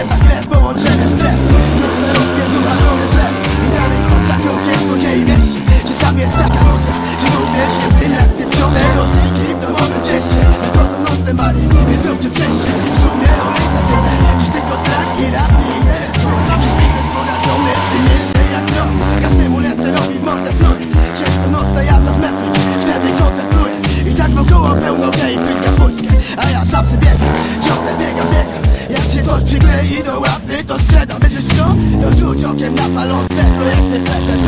krew za krew połączenie stref Nocne rozpierducha, drogę drzew I dalej chodza krąg jest złodziei mieści Czy sam jest taka nuta, czy również jest tyle Pieprzone rodziki w domowym cieście. Nadchodzą nocne mali, nie zróbcie przejście. W sumie olej za tyle, dziś tylko trak i rap nie interesuje. Dziś biznes porażony, ty nieźle jak robi Każdemu lesterowi mordę Często nocna jazda z mewki, wtedy kontempluje. I tak wokoło pełno wiej, pyska fuńskie A ja sam sobie do łapy to sprzedam Wierzysz w to? Rzuć okiem na palące projekty PCP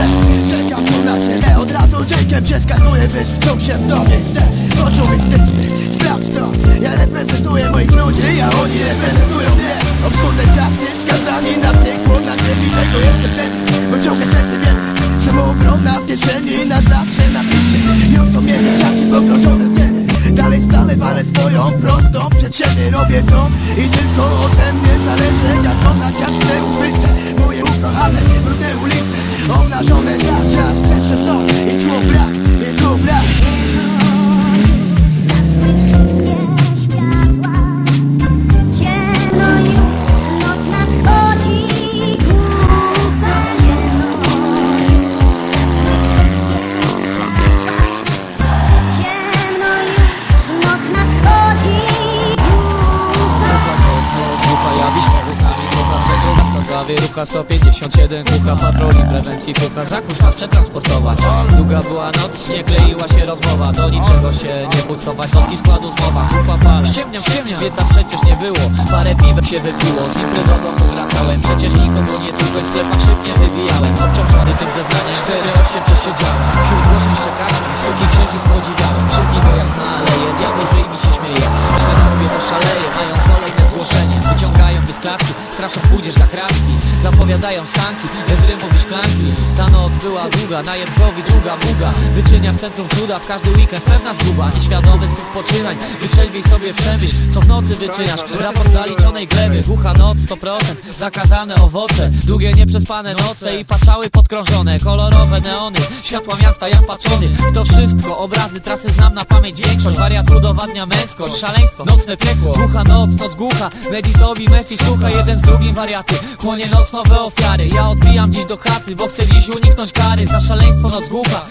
Czekam tu na ciebie, od razu dźwiękiem przeskakuję Wiesz, wciął się w to miejsce Poczuł mistyczny, sprawdź to. Ja reprezentuję moich ludzi, a oni reprezentują mnie. Obskurne czasy, skazani na piekło Na ziemi tego jestem ten, bo ciągle chętny wiem Samoobrona w kieszeni, na zawsze na picie Niosą mnie dzieciaki siebie robię to i tylko ode mnie zależy Jak ona przedział zawie Rucha 157 Kucha patroli prewencji Fucha zakusz nas przetransportować. Długa była noc, nie kleiła się rozmowa Do niczego się nie bucować Noski składu zmowa Grupa pal Ściemniam, ściemniam. Wieta przecież nie było Parę piwek się wypiło. Z imprezy do wracałem Przecież nikogo nie tukłem W sklepach szybnie wybijałem. Obciążony tym zeznaniem 4-8 przesiedziałem. Wśród złożeń szczekaczy Suki księżyc podziwiałem. Szybki dojazd na aleję Diabeł żyj mi się śmieje. Myślę sobie oszaleję Mają kolejne zgłoszenie. Wyciągają mnie z klatki Straszą pójdziesz za kratki. Zapowiadają sanki Bez rymów i szklanki Ta noc była długa Na długa buga Wyczynia w centrum cuda W każdy weekend pewna zguba. Nieświadomy z tych poczynań Wytrzeźwiej sobie przemyśl Co w nocy wyczyniasz Raport zaliczonej gleby. Głucha noc 100% Zakazane owoce. Długie nieprzespane noce I patrzały podkrążone. Kolorowe neony Światła miasta ja patrzony. To wszystko Obrazy trasy znam na pamięć Większość. Wariat udowadnia męskość Szaleństwo Nocne piekło. Głucha noc Noc głucha. Meditowi Mefi słucha Jeden z drugim wariaty. Chłonie noc nowe ofiary. Ja odbijam dziś do chaty Bo chcę dziś uniknąć kary. Za szaleństwo noc głucha